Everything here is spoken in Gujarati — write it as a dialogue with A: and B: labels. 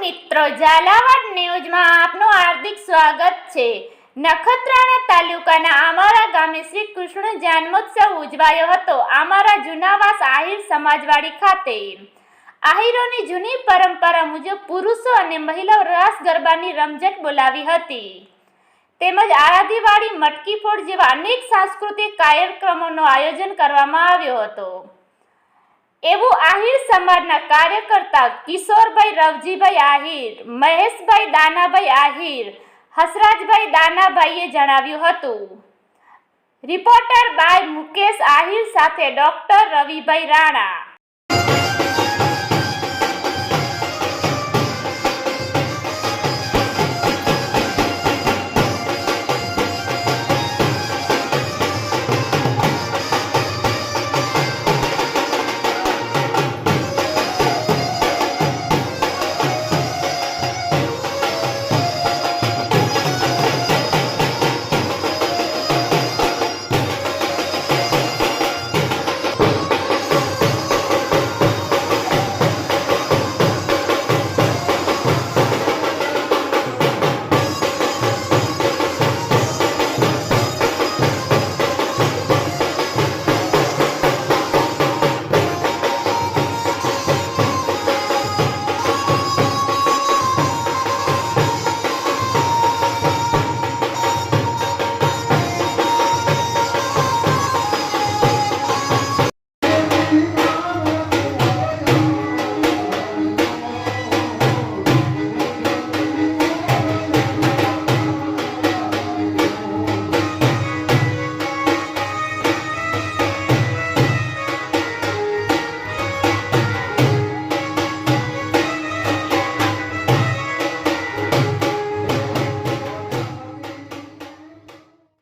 A: મિત્રો, ઝાલાવાડ ન્યૂઝમાં આપનું હાર્દિક સ્વાગત છે. નખત્રાણા તાલુકાના આમારા ગામે શ્રી કૃષ્ણ જન્મોત્સવ ઉજવાયો હતો. આમારા જુનાવાસ આહિર સમાજવાડી ખાતે. આહિરોની જૂની પરંપરા મુજબ પુરુષો અને મહિલાઓ રાસ ગરબાની રમઝટ બોલાવી હતી. તેમજ આરાધીવાડી મટકી ફોડ જેવા અનેક સાંસ્કૃતિક કાર્યક્રમોનું આયોજન કરવામાં આવ્યો હતો. એવું આહિર સમાજના કાર્યકર્તા કિશોરભાઈ રવજીભાઈ આહિર, મહેશભાઈ દાનાભાઈ આહિર, હસરાજભાઈ દાનાભાઈએ જણાવ્યું હતું. રિપોર્ટર બાય મુકેશ આહિર સાથે ડોક્ટર રવિભાઈ રાણા.